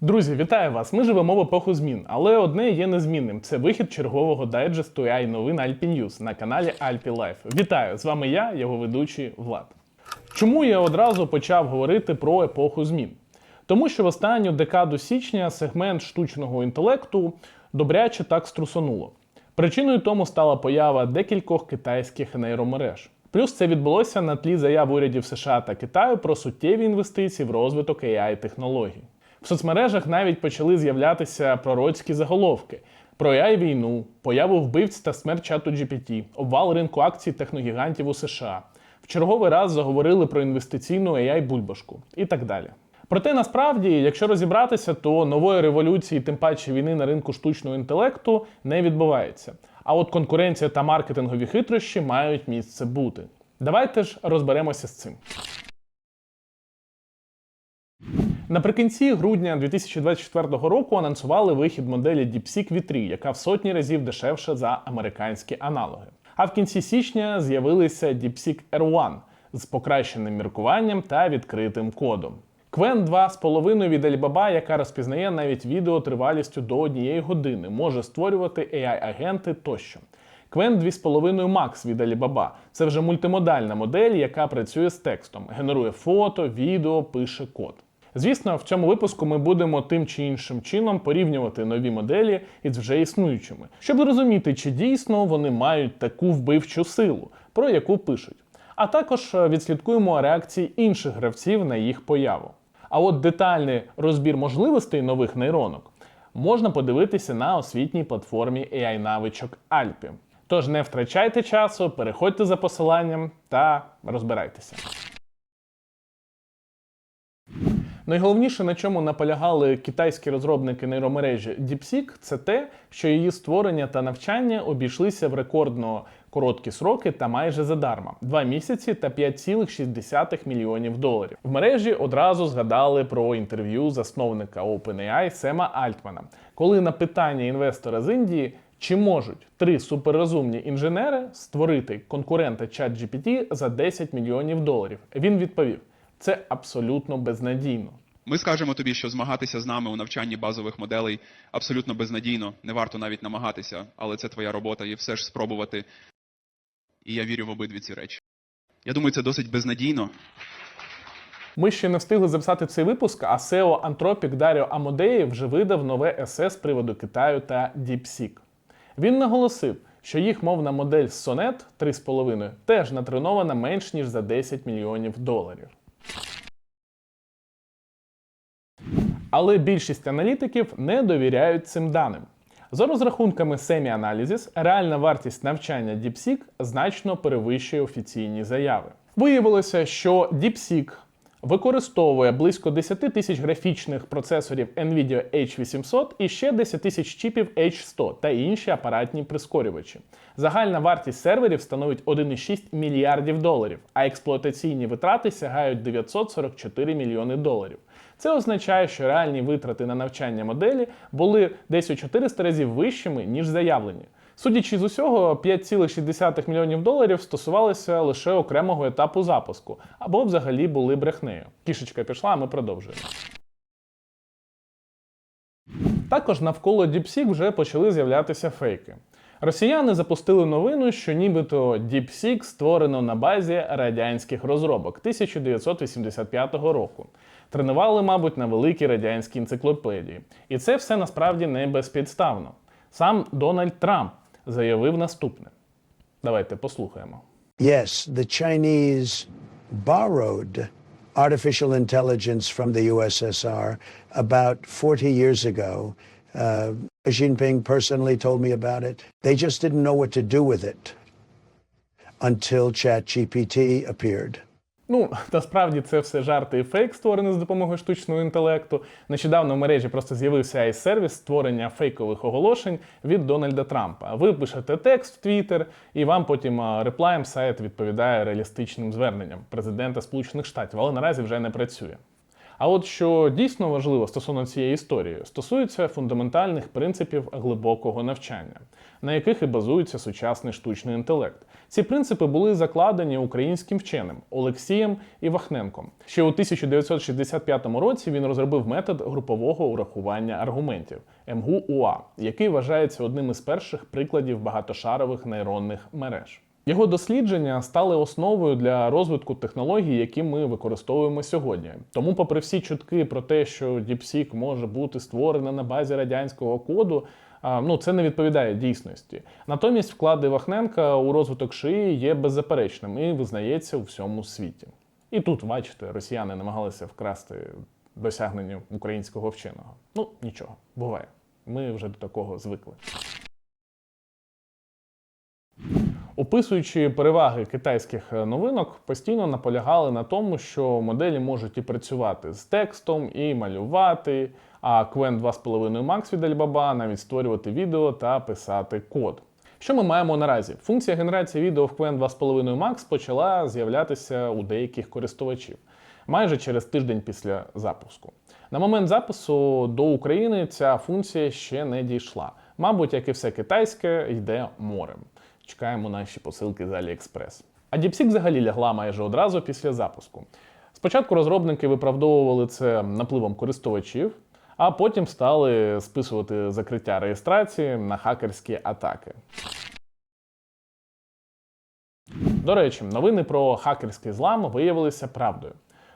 Друзі, вітаю вас! Ми живемо в епоху змін, але одне є незмінним: це вихід чергового дайджесту AI новин Alpi News на каналі Alpi Life. Вітаю! З вами я, його ведучий Влад. Чому я одразу почав говорити про епоху змін? Тому що в останню декаду січня сегмент штучного інтелекту добряче так струсонуло. Причиною тому стала поява декількох китайських нейромереж. Плюс це відбулося на тлі заяв урядів США та Китаю про суттєві інвестиції в розвиток ai технологій. В соцмережах навіть почали з'являтися пророцькі заголовки про ai війну, появу вбивць та смерть чату GPT, обвал ринку акцій техногігантів у США. В черговий раз заговорили про інвестиційну ai бульбашку і так далі. Проте насправді, якщо розібратися, то нової революції, тим паче війни на ринку штучного інтелекту, не відбувається. А от конкуренція та маркетингові хитрощі мають місце бути. Давайте ж розберемося з цим. Наприкінці грудня 2024 року анонсували вихід моделі DeepSeek V3, яка в сотні разів дешевша за американські аналоги. А в кінці січня з'явилися DeepSeek R1 з покращеним міркуванням та відкритим кодом. Qwen 2,5 від Alibaba, яка розпізнає навіть відео тривалістю до однієї години, може створювати AI-агенти тощо. Qwen 2,5 Max від Alibaba – це вже мультимодальна модель, яка працює з текстом, генерує фото, відео, пише код. Звісно, в цьому випуску ми будемо тим чи іншим чином порівнювати нові моделі із вже існуючими, щоб зрозуміти, чи дійсно вони мають таку вбивчу силу, про яку пишуть. А також е, відслідкуємо реакції інших гравців на їх появу. А от детальний розбір можливостей нових нейронок можна подивитися на освітній платформі AI-навичок Alpi. Тож не втрачайте часу, переходьте за посиланням та розбирайтеся. Найголовніше, на чому наполягали китайські розробники нейромережі DeepSeek, це те, що її створення та навчання обійшлися в рекордно короткі сроки та майже задарма 2 місяці та 5,6 мільйонів доларів. В мережі одразу згадали про інтерв'ю засновника OpenAI Сема Альтмана, коли на питання інвестора з Індії. Чи можуть три суперрозумні інженери створити конкурента ChatGPT за 10 мільйонів доларів? Він відповів: це абсолютно безнадійно. Ми скажемо тобі, що змагатися з нами у навчанні базових моделей абсолютно безнадійно, не варто навіть намагатися, але це твоя робота і все ж спробувати. І я вірю в обидві ці речі. Я думаю, це досить безнадійно. Ми ще не встигли записати цей випуск, а SEO Anthropic Даріо Амодеї вже видав нове есе з приводу Китаю та DeepSeek. Він наголосив, що їх мовна модель Sonnet 3,5 теж натренована менш ніж за 10 мільйонів доларів. Але більшість аналітиків не довіряють цим даним. За розрахунками Semi-Analysis, реальна вартість навчання DeepSeek значно перевищує офіційні заяви. Виявилося, що DeepSeek використовує близько 10 тисяч графічних процесорів NVIDIA H800 і ще 10 тисяч чіпів H100 та інші апаратні прискорювачі. Загальна вартість серверів становить 1,6 мільярдів доларів, а експлуатаційні витрати сягають 944 мільйони доларів. Це означає, що реальні витрати на навчання моделі були десь у 400 разів вищими, ніж заявлені. Судячи з усього, 5,6 мільйонів доларів стосувалися лише окремого етапу запуску, або взагалі були брехнею. Кішечка пішла, а ми продовжуємо. Також навколо DeepSeek вже почали з'являтися фейки. Росіяни запустили новину, що нібито DeepSeek створено на базі радянських розробок 1985 року. Тренували, мабуть, на великій радянській енциклопедії. І це все насправді не безпідставно. Сам Дональд Трамп заявив наступне. Давайте послухаємо. Yes, the Chinese borrowed artificial intelligence from the USSR about 40 years ago. Uh, Jinping personally told me about it. They just didn't know what to do with it until ChatGPT appeared. Ну, насправді це все жарти і фейк, створений з допомогою штучного інтелекту. Нещодавно в мережі просто з'явився AI сервіс створення фейкових оголошень від Дональда Трампа. Ви пишете текст в Твіттер, і вам потім реплаєм сайт відповідає реалістичним зверненням президента Сполучених Штатів, але наразі вже не працює. А от що дійсно важливо стосовно цієї історії, стосується фундаментальних принципів глибокого навчання, на яких і базується сучасний штучний інтелект. Ці принципи були закладені українським вченим Олексієм Івахненком. Ще у 1965 році він розробив метод групового урахування аргументів МГУ-УА, який вважається одним із перших прикладів багатошарових нейронних мереж. Його дослідження стали основою для розвитку технологій, які ми використовуємо сьогодні. Тому, попри всі чутки про те, що DeepSeek може бути створене на базі радянського коду, ну це не відповідає дійсності. Натомість вклади Вахненка у розвиток шиї є беззаперечним і визнається у всьому світі. І тут, бачите, росіяни намагалися вкрасти досягнення українського вченого. Ну нічого, буває. Ми вже до такого звикли. Описуючи переваги китайських е, новинок, постійно наполягали на тому, що моделі можуть і працювати з текстом, і малювати, а Qwen 2.5 Max від Alibaba навіть створювати відео та писати код. Що ми маємо наразі? Функція генерації відео в Qwen 2.5 Max почала з'являтися у деяких користувачів майже через тиждень після запуску. На момент запису до України ця функція ще не дійшла. Мабуть, як і все китайське, йде морем. Чекаємо наші посилки з AliExpress. А DeepSeek взагалі лягла майже одразу після запуску. Спочатку розробники виправдовували це напливом користувачів, а потім стали списувати закриття реєстрації на хакерські атаки. До речі, новини про хакерський злам виявилися правдою.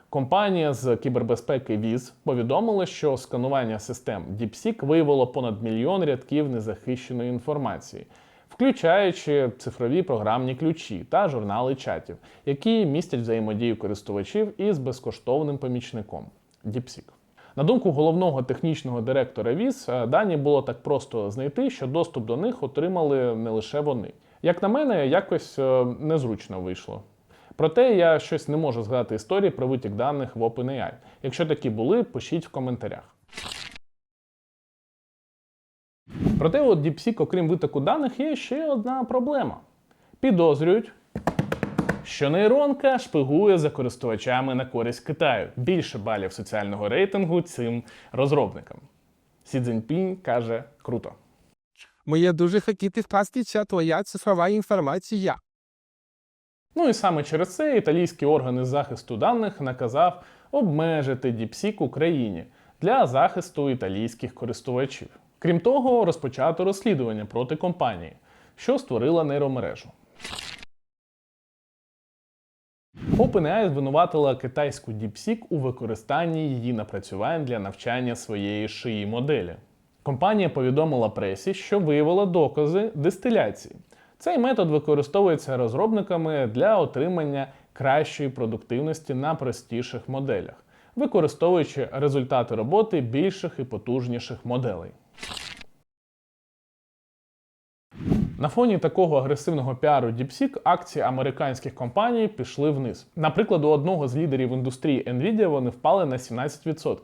Компанія з кібербезпеки Wiz повідомила, що сканування систем DeepSeek виявило понад мільйон рядків незахищеної інформації, включаючи цифрові програмні ключі та журнали чатів, які містять взаємодію користувачів із безкоштовним помічником DeepSeek. На думку головного технічного директора ВІЗ, е, дані було так просто знайти, що доступ до них отримали не лише вони. Як на мене, якось е, незручно вийшло. Проте я щось не можу згадати історії про витік даних в OpenAI. Якщо такі були, пишіть в коментарях. Проте от DeepSeek, окрім витоку даних, є ще одна проблема. Підозрюють, що нейронка шпигує за користувачами на користь Китаю. Більше балів соціального рейтингу цим розробникам. Сі Цзіньпінь каже круто. Моє дуже хотіти вкрасти ця твоя цифрова інформація. Ну і саме через це італійські органи захисту даних наказав обмежити DeepSeek Україні для захисту італійських користувачів. Крім того, розпочато розслідування проти компанії, що створила нейромережу. OpenAI звинуватила китайську DeepSeek у використанні її напрацювань для навчання своєї шиї моделі. Компанія повідомила пресі, що виявила докази дистиляції. Цей метод використовується розробниками для отримання кращої продуктивності на простіших моделях, використовуючи результати роботи більших і потужніших моделей. На фоні такого агресивного піару DeepSeek акції американських компаній пішли вниз. Наприклад, у одного з лідерів індустрії Nvidia вони впали на 17%,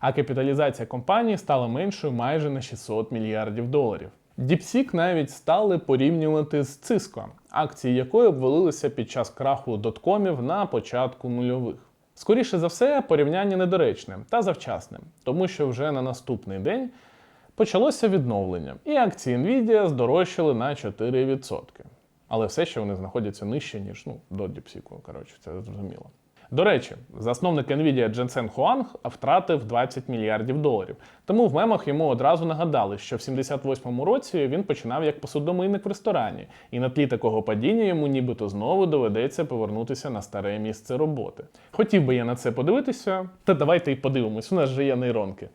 а капіталізація компанії стала меншою майже на 600 мільярдів доларів. DeepSeek навіть стали порівнювати з Cisco, акції якої обвалилися під час краху доткомів на початку нульових. Скоріше за все, порівняння недоречне та завчасним, тому що вже на наступний день почалося відновлення, і акції Nvidia здорожчали на 4%. Але все ще вони знаходяться нижче, ніж ну, до DeepSeek, коротше, це зрозуміло. До речі, засновник Nvidia Дженсен Хуанг втратив 20 мільярдів доларів. Тому в мемах йому одразу нагадали, що в 78-му році він починав як посудомийник в ресторані, і на тлі такого падіння йому нібито знову доведеться повернутися на старе місце роботи. Хотів би я на це подивитися, та давайте і подивимось, у нас же є нейронки.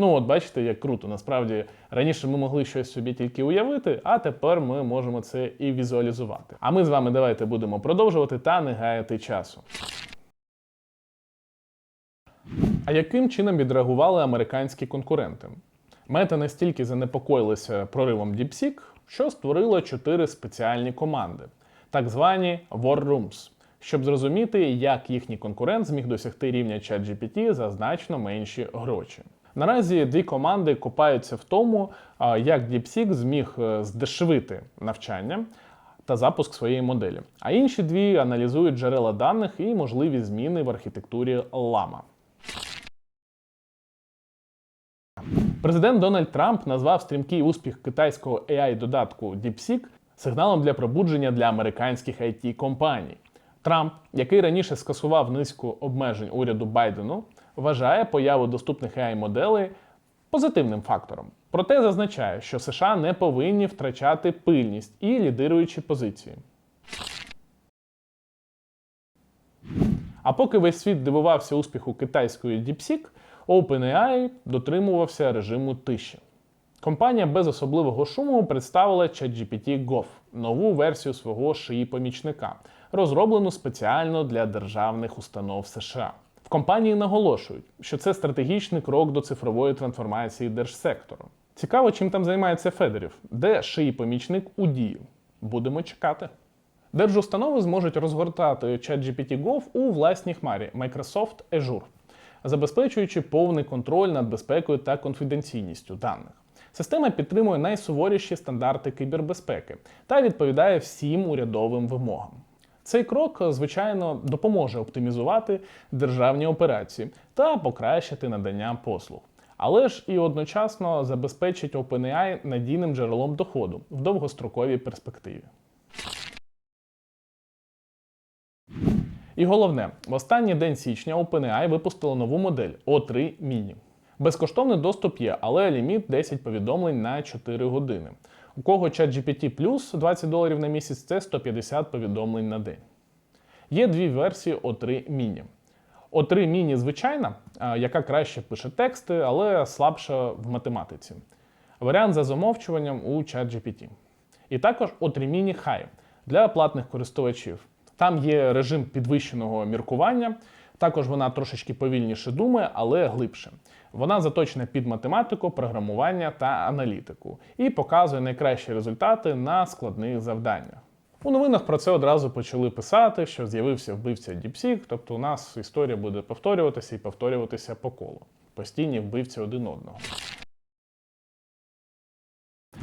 Ну, от бачите, як круто. Насправді раніше ми могли щось собі тільки уявити, а тепер ми можемо це і візуалізувати. А ми з вами давайте будемо продовжувати та не гаяти часу. А яким чином відреагували американські конкуренти? Мета настільки занепокоїлися проривом DeepSeek, що створила чотири спеціальні команди, так звані War Rooms, щоб зрозуміти, як їхній конкурент зміг досягти рівня ChatGPT за значно менші гроші. Наразі дві команди копаються в тому, як DeepSeek зміг е, здешевити навчання, та запуск своєї моделі. А інші дві аналізують джерела даних і можливі зміни в архітектурі Llama. Президент Дональд Трамп назвав стрімкий успіх китайського AI-додатку DeepSeek сигналом для пробудження для американських it компаній Трамп, який раніше скасував низку обмежень уряду Байдену, вважає появу доступних AI-моделей позитивним фактором. Проте зазначає, що США не повинні втрачати пильність і лідируючі позиції. А поки весь світ дивувався успіху китайської DeepSeek, OpenAI дотримувався режиму тиші. Компанія без особливого шуму представила ChatGPT Go, нову версію свого шиї помічника, розроблену спеціально для державних установ США. Компанії наголошують, що це стратегічний крок до цифрової трансформації держсектору. Цікаво, чим там займається Федорів, де шиї помічник у дію. Будемо чекати. Держустанови зможуть розгортати ChatGPT Go у власній хмарі Microsoft Azure, забезпечуючи повний контроль над безпекою та конфіденційністю даних. Система підтримує найсуворіші стандарти кібербезпеки та відповідає всім урядовим вимогам. Цей крок, звичайно, допоможе оптимізувати державні операції та покращити надання послуг. Але ж і одночасно забезпечить OpenAI надійним джерелом доходу в довгостроковій перспективі. І головне, в останній день січня OpenAI випустила нову модель O3 Mini. Безкоштовний доступ є, але ліміт 10 повідомлень на 4 години. У кого ChatGPT Plus 20 доларів на місяць це 150 повідомлень на день. Є дві версії O3 Mini. O3 Mini звичайна, яка краще пише тексти, але слабша в математиці. Варіант за замовчуванням у ChatGPT. І також O3 Mini High для платних користувачів. Там є режим підвищеного міркування. Також вона трошечки повільніше думає, але глибше. Вона заточена під математику, програмування та аналітику і показує найкращі результати на складних завданнях. У новинах про це одразу почали писати, що з'явився вбивця DeepSeek, тобто у нас історія буде повторюватися і повторюватися по колу. Постійні вбивці один одного.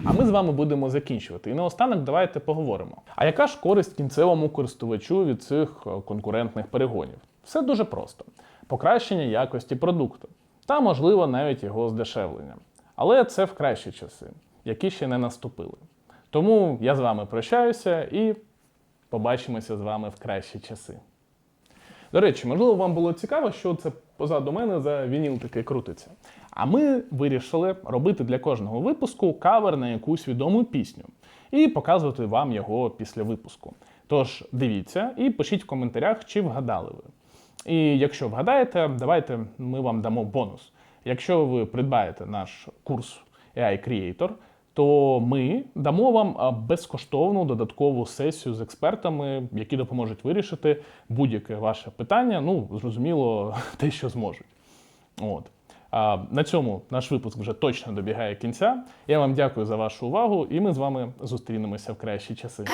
А ми з вами будемо закінчувати. І наостанок давайте поговоримо. А яка ж користь кінцевому користувачу від цих е, конкурентних перегонів? Все дуже просто: покращення якості продукту та, можливо, навіть його здешевлення. Але це в кращі часи, які ще не наступили. Тому я з вами прощаюся і побачимося з вами в кращі часи. До речі, можливо, вам було цікаво, що це позаду мене за вініл такий крутиться. А ми вирішили робити для кожного випуску кавер на якусь відому пісню і показувати вам його після випуску. Тож дивіться і пишіть в коментарях, чи вгадали ви. І якщо вгадаєте, давайте ми вам дамо бонус. Якщо ви придбаєте наш курс AI Creator, то ми дамо вам безкоштовну додаткову сесію з експертами, які допоможуть вирішити будь-яке ваше питання. Ну, зрозуміло, те, що зможуть. От. А, на цьому наш випуск вже точно добігає кінця. Я вам дякую за вашу увагу, і ми з вами зустрінемося в кращі часи.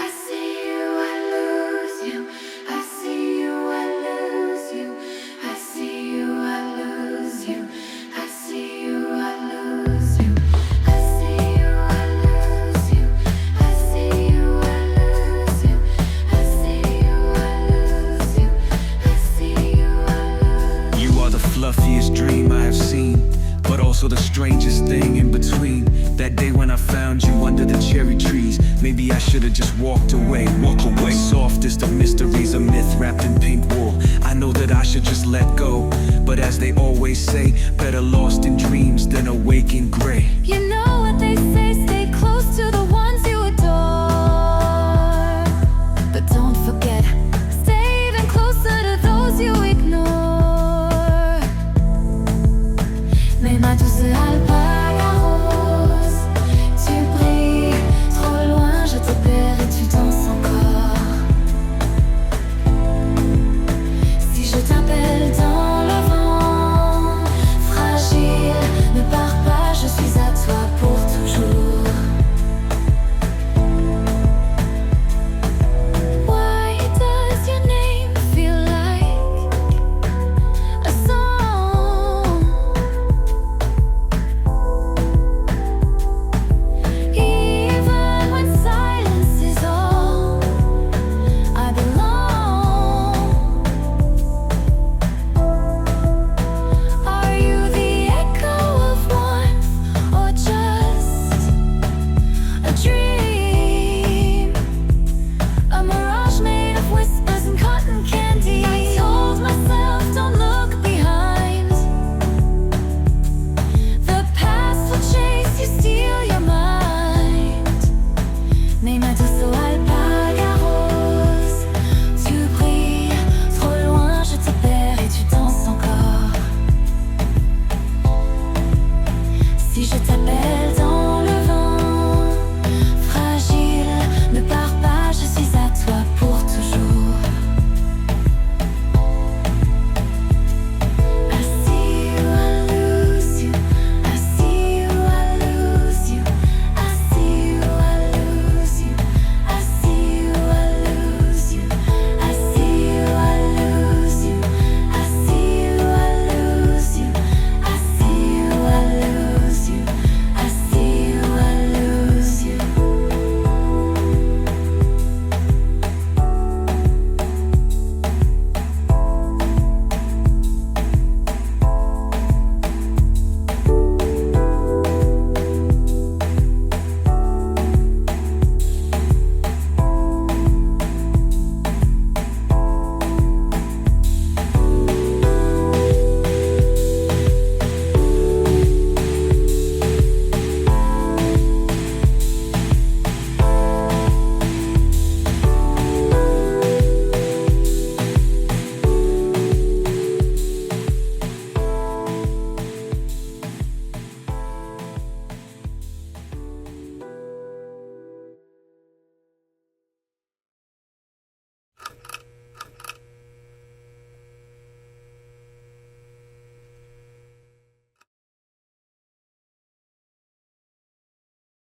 Maybe I should have just walked away. Walk away. Softest of mysteries, a myth wrapped in pink wool. I know that I should just let go, but as they always say, better lost in dreams than awake in gray. You know what they say,